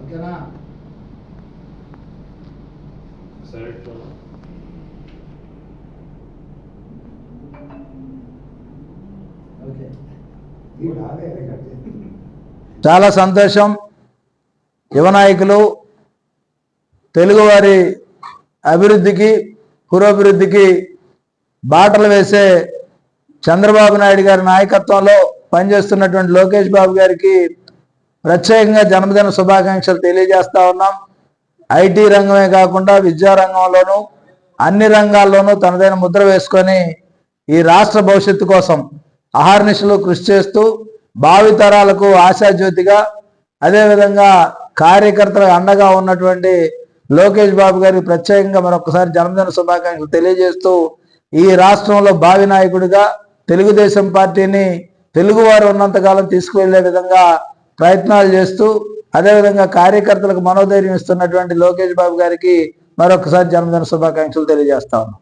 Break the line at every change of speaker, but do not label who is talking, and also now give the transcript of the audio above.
ఓకేనా?
సరే
ఓకే.
చాలా సంతోషం. యువ నాయకులు తెలుగువారి అభివృద్ధికి పురోభివృద్ధికి బాటలు వేసే చంద్రబాబు నాయుడు గారి నాయకత్వంలో పనిచేస్తున్నటువంటి లోకేష్ బాబు గారికి ప్రత్యేకంగా జన్మదిన శుభాకాంక్షలు తెలియజేస్తా ఉన్నాం. ఐటీ రంగమే కాకుండా విద్యా రంగంలోనూ అన్ని రంగాల్లోనూ తనదైన ముద్ర వేసుకొని ఈ రాష్ట్ర భవిష్యత్తు కోసం అహర్నిశలు కృషి చేస్తూ భావితరాలకు ఆశాజ్యోతిగా అదేవిధంగా కార్యకర్తలకు అండగా ఉన్నటువంటి లోకేష్ బాబు గారికి ప్రత్యేకంగా మరొకసారి జన్మదిన శుభాకాంక్షలు తెలియజేస్తూ ఈ రాష్ట్రంలో భావి నాయకుడిగా తెలుగుదేశం పార్టీని తెలుగువారు ఉన్నంతకాలం తీసుకువెళ్ళే విధంగా ప్రయత్నాలు చేస్తూ అదేవిధంగా కార్యకర్తలకు మనోధైర్యం ఇస్తున్నటువంటి లోకేష్ బాబు గారికి మరొకసారి జన్మదిన శుభాకాంక్షలు తెలియజేస్తా ఉన్నాం.